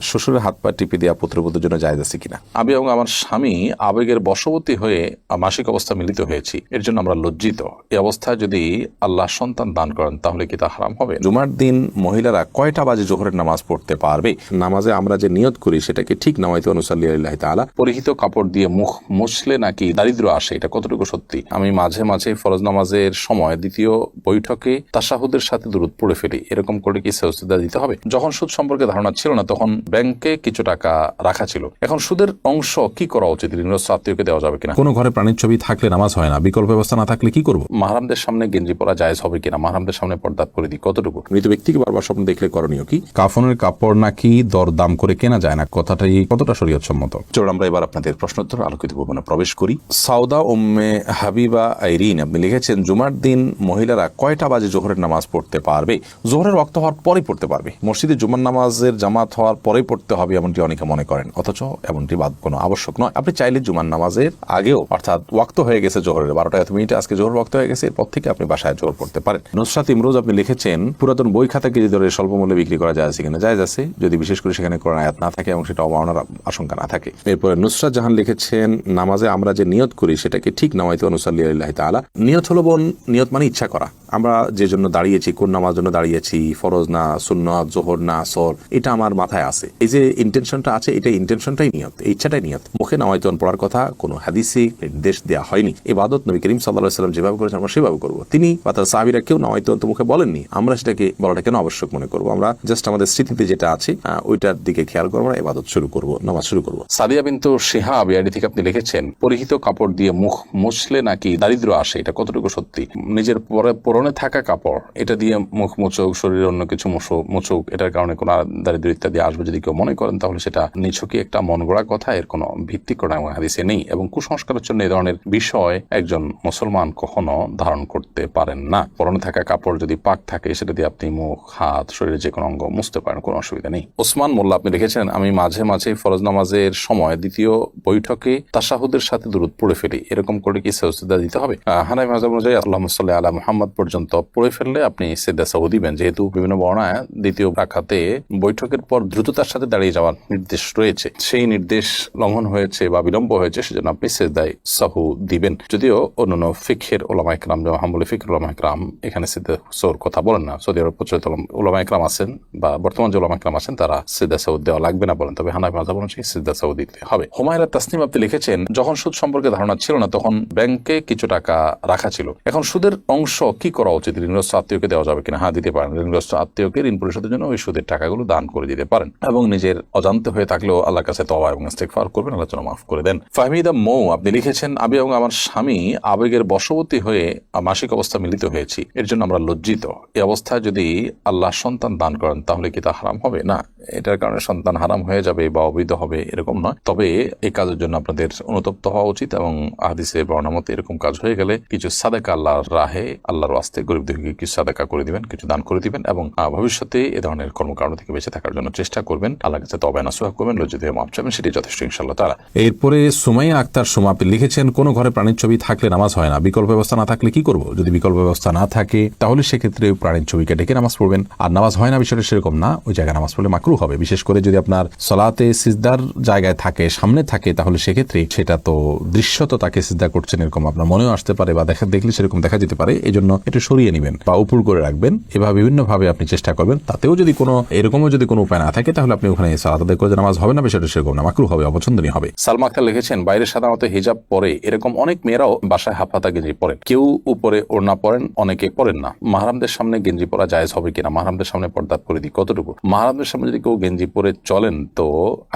শ্বশুরের হাত পা টিপে দেওয়া পুত্রবধূর জন্য জায়জ আছে কিনা? আমি এবং আমার স্বামী আবেগের বশবর্তী হয়ে মাসিক অবস্থা মিলিত হয়েছি। এর জন্য আমরা লজ্জিত। এই অবস্থায় যদি আল্লাহ সন্তান দান করেন, তাহলে কি তা হারাম হবে? জুমার দিন মহিলারা কয়টা বাজে জোহরের নামাজ পড়তে পারবে? নামাজে আমরা যে নিয়ত করি, সেটাকে ঠিক নামাইতে আল্লাহ তাআলা। পরিহিত কাপড় দিয়ে মুখ মুছলে নাকি দারিদ্র আসে, এটা কতটুকু সত্যি? আমি মাঝে মাঝে ফরজ নামাজের সময় দ্বিতীয় বৈঠকে তাসাহুদের সাথে দূরত পড়ে ফেলি। এরকম করে কি সেজদা দিতে হবে? যখন সুদ সম্পর্কে ধারণা ছিল না, তখন ব্যাংকে কিছু টাকা রাখা ছিল। এখন সুদের অংশ কি করা উচিত? ঋণগ্রস্ত আত্মীয়কে দেওয়া যাবে কিনা? কোনো ঘরে প্রাণীর ছবি থাকলে নামাজ হয় না। বিকল্প ব্যবস্থা না থাকলে কি করব? মাহারামদের সামনে গেঞ্জি পরা জায়েজ হবে কিনা? মাহারামদের সামনে পর্দা করে দিই কতটুকু? মৃত ব্যক্তিকে বারবার স্বপ্ন দেখলে করণীয় কি? কাফনের কাপড় নাকি দরদাম করে কেনা যায় না? কথাটাই কতটা শরীয়ত সম্মত চলুন আমরা এবার আপনাদের প্রশ্নোত্তর আলোকিত ভবনে প্রবেশ করি। সাউদা উম্মে হাবিবা আইরিন আপনি লিখেছেন জুমার দিন মহিলারা কয়টা বাজে জোহরের নামাজ পড়তে পারবে? জোহরের রক্ত হওয়ার পরে পড়তে পারবে। মসজিদে জুমার নামাজের জামাত হওয়ার পরেই পড়তে হবে এমনটি অনেকে মনে করেন। অথচ এমনটি বাদ কোনো আবশ্যক নয়। আপনি চাইলে জুমার নামাজের আগেও, অর্থাৎ ওয়াক্ত হয়ে গেছে জোহরের বারোটা এত মিনিটে আজকে জোহর ওয়াক্ত হয়ে গেছে, এরপর থেকে আপনি বাসায় জোহর পড়তে পারেন। নুসরাত ইমরোজ আপনি লিখেছেন, পুরাতন বই খাতা কেজি দরে স্বল্প মূল্যে বিক্রি করা যায় কিনা? যায় আছে, যদি বিশেষ করে সেখানে কোরআন আয়াত না থাকে এবং সেটা অবমাননার আশঙ্কা না থাকে। এরপরে নুসরাত জাহান লিখেছেন, নামাজে আমরা যে নিয়ত করি সেটাকে ঠিক নামাইতে অনুসাল্লি আল্লাহ তাআলা। নিয়ত হলো বোন, নিয়ত মানে ইচ্ছা করা। আমরা যে জন্য দাঁড়িয়েছি, কোন নামাজ জন্য দাঁড়িয়েছি, ফরজ না, সুন্নত, জোহর না আসর এটা আমার মাথায় আছে। এই যে ইন্টেনশনটা আছে, এটা ইন্টেনশনটাই নিয়ত। ইচ্ছাটাই নিয়ত। মুখে নামাইতন পড়ার কথা, কোনো হাদিসে নির্দেশ দেওয়া হয়নি। ইবাদত নবী করিম সাল্লাহ সাল্লাম যেভাবে করেছেন, আমরা সেভাবে করব। তিনি বা তার সাহাবিরা কেউ নামাইতন তো মুখে বলেননি। আমরা সেটাকে বলাটা কেন আবশ্যক মনে করব? আমরা জাস্ট আমাদের স্মৃতিতে যেটা আছে ওইটার দিকে খেয়াল করব আমরা ইবাদত শুরু করব, নামাজ শুরু করব। সাদিয়া বিন্তু শিহাব ইয়ারি থেকে আপনি লিখেছেন, পরিহিত কাপড় দিয়ে মুখ মুছলে নাকি দারিদ্র আসে? এটা কতটুকু সত্যি? নিজের পরে পরনে থাকা কাপড়, এটা দিয়ে মুখ মুচুক শরীরে অন্য কিছু মুছুক মুচুক এটার কারণে কোনো দারিদ্র ইত্যাদি আসবে যদি কেউ মনে করেন, তাহলে সেটা নিছকই একটা মন গড়া কথা। এর কোনো ভিত্তি করা এবং হাদিসে নেই এবং কুসংস্কারের জন্য এই ধরনের বিষয় একজন মুসলমান কখনো ধারণ করতে পারেন না। পরনে থাকা কাপড় যদি পাক থাকে, সেটা দিয়ে আপনি মুখ, হাত, শরীরের যে কোনো অঙ্গ মুছতে পারেন, কোনো অসুবিধা নেই। ওসমান মোল্লা, আপনি লিখেছেন আমি মাঝে মাঝে ফরজ নামাজের সময় দ্বিতীয় বৈঠকে তাসাহুদের সাথে দূরত পড়ে ফেলি। এরকম করে কি সেজদা দিতে হবে? হানাই মাজাব অনুযায়ী আল্লাহ সাল্লাহ আলা মুহাম্মদ পর্যন্ত পড়ে ফেললে আপনি সেদা সাহু দিবেন। যেহেতু বিভিন্ন বর্ণায় দ্বিতীয় রাখাতে বৈঠকের পর দ্রুততার সাথে দাঁড়িয়ে যাওয়ার নির্দেশ রয়েছে। সেই নির্দেশ লঙ্ঘন হয়েছে বা বিলম্ব হয়েছে সেজন্য আপনি সেদাই সাহু দিবেন। যদিও অন্যান্য ফিখের ওলামা ইকরাম যেমন হাম্বলি ফিখের ওলামা ইকরাম এখানে সিদ্ধা সৌর কথা বলেন না। সৌদি আরব প্রচলিত ওলামা ইকরাম আছেন বা বর্তমান যে ওলামা ইকরাম আছেন তারা সিদ্ধা সাউদ দেওয়া লাগবে না বলেন। তবে হানাফি মাজাব অনুযায়ী সিদ্ধা সাউদ দিতে হবে। হুমায়রা তাসনিম আপনি লিখেছেন, যখন সুদ সম্পর্কে ধারণা ছিল না তখন ব্যাংকে কিছু টাকা রাখা ছিল। এখন সুদের অংশ কি করা উচিত? ঋণগ্রস্ত আত্মীয়কে দেওয়া যাবে কিনা? হ্যাঁ দিতে পারেন। ঋণগ্রস্ত আত্মীয়কে ঋণ পরিশোধের জন্য ওই সুদের টাকাগুলো দান করে দিতে পারেন। নিজের অজান্তে হয়ে থাকলেও আল্লাহর কাছে তবা এবং ইস্তেগফার করবেন, আল্লাহ যেন মাফ করে দেন। ফাহমিদা মৌ, আপনি লিখেছেন, আমি এবং আমার স্বামী আবেগের বশবর্তী হয়ে মাসিক অবস্থা মিলিত হয়েছি। এর জন্য আমরা লজ্জিত। এই অবস্থায় যদি আল্লাহ সন্তান দান করেন, তাহলে কি তা হারাম হবে? না, এটার কারণে সন্তান হারাম হয়ে যাবে বা অবৈধ হবে এরকম নয়। তবে এই কাজের জন্য আপনাদের অনুতপ্ত হওয়া উচিত এবং আদিসে বর্ণামতে এরকম কাজ হয়ে গেলে কিছু সাদেকা আল্লাহর রাহে, আল্লাহর আস্তে গরিব দুঃখীকে কিছু সাদেকা করে দিবেন, কিছু দান করে দিবেন এবং ভবিষ্যতে এ ধরনের কর্মকাণ্ড থেকে বেঁচে থাকার জন্য চেষ্টা করবেন। আল্লাহ কাছে তবে নাসুহা করবেন, লজ্জিত হয়ে মাপ চাবেন সেটি যথেষ্ট ইনশাল্লাহ তারা এরপরে সুমাইয়া আক্তার সোমা আপনি লিখেছেন, কোনো ঘরে প্রাণীর ছবি থাকলে নামাজ হয় না, বিকল্প ব্যবস্থা না থাকলে কি করব? যদি বিকল্প ব্যবস্থা না থাকে, তাহলে সেক্ষেত্রে প্রাণীর ছবিকে ডেকে নামাজ পড়বেন। আর নামাজ হয় না বিষয়টা সেরকম না, ওই জায়গায় নামাজ পড়লে মাকরু হবে। বিশেষ করে যদি আপনার সলাতে সিজদার জায়গায় থাকে, সামনে থাকে, তাহলে সেক্ষেত্রে সেটা তো দৃশ্যত তাকে সিজদা করছেন এরকম আপনার মনেও আসতে পারে বা দেখা, দেখলে সেরকম দেখা যেতে পারে এই জন্য একটু সরিয়ে নেবেন বা উপর করে রাখবেন। এভাবে বিভিন্ন ভাবে আপনি চেষ্টা করবেন, তাতেও যদি কোনো, এরকমও যদি কোনো উপায় না থাকে, তাহলে আপনি ওখানে সালাত আদায় করে যে নামাজ হবে না বিষয়টা সেরকম না মাকরু হবে, অপছন্দনীয় হবে। সালমা আক্তার লিখেছেন, বাইরে সাধারণত হিজাব পরে এরকম অনেক মেয়েরাও বাসায় হাফাতা গেঞ্জি পরেন কেউ উপরে ওড়না পরেন, অনেকে পরেন না। মাহারামদের সামনে গেঞ্জি পরা জায়েজ হবে কিনা, মাহারামদের সামনে পর্দা করে দিই কতটুকু? মাহারামদের সামনে যদি কেউ গেঞ্জি পরে চলেন, তো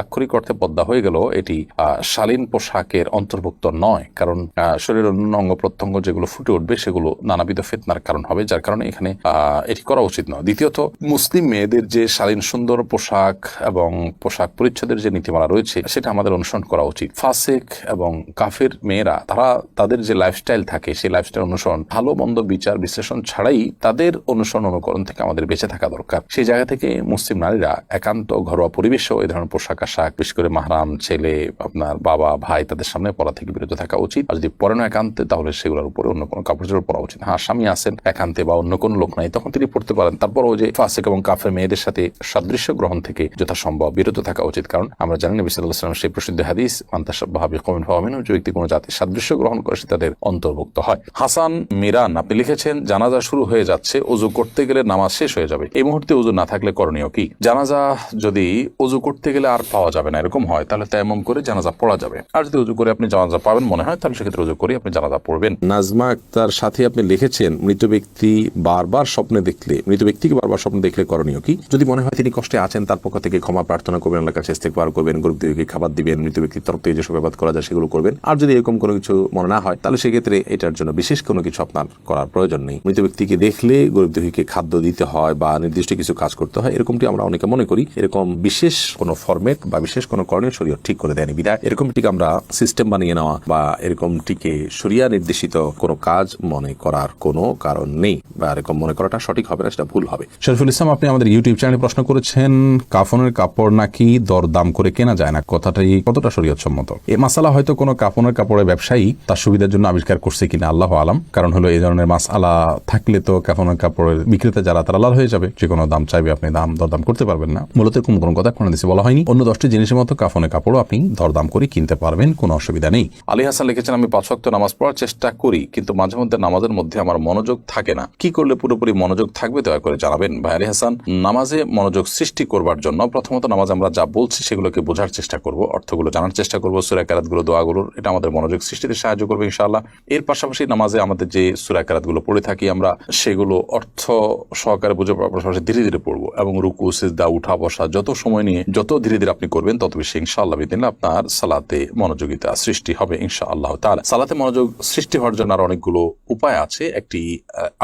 আক্ষরিক অর্থে পর্দা হয়ে গেল এটি শালীন পোশাকের অন্তর্ভুক্ত নয়। কারণ শরীরের অন্য অঙ্গ প্রত্যঙ্গ যেগুলো ফুটে উঠবে, সেগুলো নানাবিধ ফেতনার কারণ হবে, যার কারণে এখানে এটি করা উচিত নয়। দ্বিতীয়ত, মুসলিম মেয়েদের যে শালীন সুন্দর পোশাক এবং পোশাক পরিচ্ছদের যে নীতিমালা রয়েছে, সেটা আমাদের অনুসরণ করা উচিত। ফাসেক এবং কাফের মেয়েরা, তারা তাদের যে লাইফস্টাইল থাকে, সেই লাইফস্টাইল অনুসরণ, ভালো মন্দ বিচার বিশ্লেষণ ছাড়াই তাদের অনুসরণ অনুকরণ থেকে আমাদের বেঁচে থাকা দরকার। সেই জায়গা থেকে মুসলিম নারীরা একান্ত ঘরোয়া পরিবেশেও এই ধরনের পোশাক আশাক, বিশেষ করে মাহরাম, ছেলে, আপনার বাবা, ভাই, তাদের সামনে পড়া থেকে বিরত থাকা উচিত। আর যদি পড়ানো একান্তে, তাহলে সেগুলোর উপরে অন্য কোনো কাপড় চোপড় পরা উচিত হ্যাঁ স্বামী আছেন একান্তে বা অন্য কোনো লোক নাই, তখন তিনি পড়তে পারেন। তারপরও যে ফাসেক এবং কাফের মেয়েদের সাথে সাদৃশ্য গ্রহণ থেকে যথাসম্ভব বিরত থাকা উচিত। কারণ আমরা জানি নবী সাল্লাহ সাল্লাম সেই প্রসিদ্ধ হাদিস মান্তাসাবাহাবি কমেন ফাহমিন যে ব্যক্তি কোনো জাতির সাদৃশ্য গ্রহণ করে তাদের অন্তর্ভুক্ত হয়। হাসান, মিরান, আপনি লিখেছেন, জানাজা শুরু হয়ে যাচ্ছে অজু করতে গেলে নামাজ শেষ হয়ে যাবে। এই মুহূর্তে অজু না থাকলে করণীয় কি? জানাজা যদি অজু করতে গেলে আর পাওয়া যাবে না, এরকম হয়, তাহলে তেমন করে জানাজা পড়া যাবে। আর যদি অজু করে আপনি জানাজা পাবেন মনে হয়, তাহলে সেক্ষেত্রে অজু করে আপনি জানাজা পড়বেন। নাজমা আক্তার সাথে আপনি লিখেছেন, মৃত ব্যক্তি বারবার স্বপ্নে দেখলে, মৃত ব্যক্তিকে বারবার স্বপ্নে দেখলে করণীয় কি? যদি মনে হয় তিনি কষ্টে আছেন, তার পক্ষ থেকে ক্ষমা প্রার্থনা করবেন, আল্লাহর কাছে ইস্তেকবার করবেন গরিব দুঃখীকে খাবার দিবেন, মৃত ব্যক্তির তরফ থেকে যেসব ব্যাপার করা যায় সেগুলো করবেন। আর যদি এরকম কোনো কিছু মনে না হয়, তাহলে সেক্ষেত্রে এটার জন্য বিশেষ কোনো কিছু আপনার করার প্রয়োজন নেই। মৃত ব্যক্তিকে দেখলে গরিব দুঃখীকে খাদ্য দিতে হয় বা নির্দিষ্ট কিছু কাজ করতে হয়, এরকমটি আমরা অনেকে মনে করি, এরকম বিশেষ কোনো ফরম্যাট বা বিশেষ কোনো করণীয় শরীয় ঠিক করে দেয়নি বিদায় এরকমটিকে আমরা সিস্টেম বানিয়ে নেওয়া বা এরকমটিকে শরিয়া নির্দেশিত কোনো কাজ মনে করার কোনো কারণ নেই। বা এরকম মনে করাটা সঠিক হবে না, সেটা ভুল হবে। শরীফুল ইসলাম, আপনি আমাদের ইউটিউব চ্যানেলে প্রশ্ন করেছেন কাফনের কাপড় নাকি দরদাম করে কেনা যায় না? কথাটাই কতটা শরীয়ত সম্মত এ মাসালা হয়তো কোনো কাফনের কাপড়ের ব্যবসায়ী তার সুবিধার জন্য আবিষ্কার করছে কিনা, আল্লাহ আলাম। কারণ হলো এই ধরনের মাসালা থাকলে তো কাফনের কাপড়ের বিক্রেতা যারা, তারা লাল হয়ে যাবে। যে কোনো দাম চাইবে, আপনি দাম দরদাম করতে পারবেন না। মূলত এরকম কোনো কথা কোনো দেশে বলা হয়নি। অন্য দশটি জিনিসের মতো কাফনের কাপড়ও আপনি দরদাম করে কিনতে পারবেন, কোনো অসুবিধা নেই। আলী হাসান লিখেছেন, আমি পাঁচ ওয়াক্ত নামাজ পড়ার চেষ্টা করি, কিন্তু মাঝে মধ্যে নামাজের মধ্যে আমার মনোযোগ থাকে না। কি করলে পুরোপুরি মনোযোগ থাকবে, দয়া করে জানাবেন। ভাই আলী হাসান, নামাজে মনোযোগ সৃষ্টি করবার জন্য প্রথমত নামাজ আমরা যা বলছি সেগুলোকে বোঝার চেষ্টা করব, অর্থগুলো জানার চেষ্টা করব, সুরা কারাতগুলো, দোয়াগুলোর, এটা আমাদের মনোযোগ সৃষ্টিতে সাহায্য করবে ইনশাআল্লাহ। এর পাশাপাশি নামাজে আমাদের যে সুরা কারাতগুলো পড়ে থাকি আমরা, সেগুলো অর্থ সহকারে বুঝে পড়ার পাশাপাশি ধীরে ধীরে পড়ব এবং রুকু, সিজদা, উঠা, বসা, যত সময় নিয়ে, যত ধীরে ধীরে আপনি করবেন, তত বেশি ইনশাআল্লাহ বিদিন আপনার সালাতে মনোযোগিতা সৃষ্টি হবে ইনশাআল্লাহ তাআলা। সালাতে মনোযোগ সৃষ্টি হওয়ার জন্য আর অনেকগুলো উপায় আছে, একটি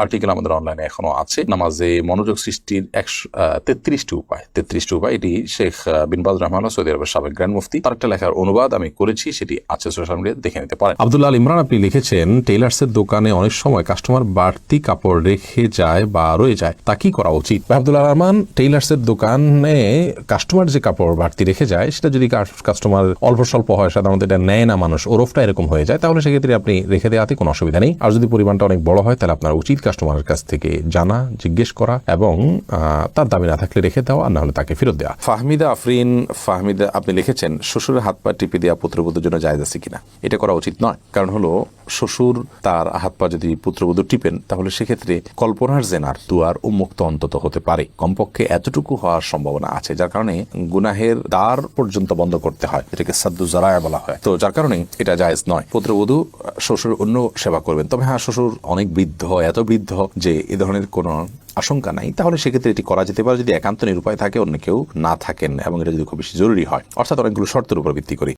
আর্টিকেল আমাদের অনলাইনে এখনও আছে। নামাজে মনোযোগ সৃষ্টির একশো তেত্রিশটি উপায় তেত্রিশটি উপায় এটি শেখ আহ, বিন বাজ রহমান সৌদি আরবের সাবেক গ্র্যান্ড মুফতি। তার একটা লেখার অনুবাদ আমি করেছি সেটি আছে সোশ্যাল মিডিয়া দেখে নিতে পারেন। আব্দুল্লাহ আল ইমরান আপনি লিখেছেন টেইলার্সের দোকানে অনেক সময় কাস্টমার বাড়তি কাপড় রেখে যায় বা রয়ে যায় তা কি করা উচিত? আব্দুল্লাহ রহমান টেইলার্সের দোকানে কাস্টমার যে কাপড় বাড়তি রেখে যায় সেটা যদি কাস্টমার অল্প স্বল্প হয় সাধারণত এটা নেয় না মানুষ ওরফটা এরকম হয়ে যায় তাহলে সেক্ষেত্রে আপনি রেখে দেওয়াতে কোনো অসুবিধা নেই। আর যদি পরিমাণটা অনেক বড় হয় তাহলে আপনার উচিত কাস্টমারের কাছ থেকে জানা জিজ্ঞেস করা এবং আহ, তার দাবি না থাকলে রেখে দেওয়া আর না হলে তাকে ফেরত দেওয়া ফাহমিদা আফরিন, ফাহমিদা, আপনি লিখেছেন, শ্বশুরের হাত পা টিপে দেওয়া পুত্রবধূর জন্য জায়জ আছে কিনা? এটা করা উচিত নয়। কারণ হলো, শ্বশুর তার হাত পা যদি পুত্রবধূ টিপেন, তাহলে সেক্ষেত্রে কল্পনার জেনার দুয়ার উন্মুক্ত অন্তত হতে পারে। কমপক্ষে এতটুকু হওয়ার সম্ভাবনা আছে, যার কারণে গুনাহের দ্বার পর্যন্ত বন্ধ করতে হয়। এটাকে সাদ্দু জারায়া বলা হয়। তো যার কারণে এটা জায়েজ নয়। পুত্রবধূ শ্বশুর অন্য সেবা করবেন। তবে হ্যাঁ শ্বশুর অনেক বৃদ্ধ, এত বৃদ্ধ যে এ ধরনের কোনো আশঙ্কা নাই, তাহলে সেক্ষেত্রে এটি করা যেতে পারে যদি একান্ত নিরুপায় থাকে, অন্য কেউ না থাকেন এবং এটা যদি খুব বেশি জরুরি হয়। অর্থাৎ অনেকগুলো শর্তের উপর ভিত্তি করে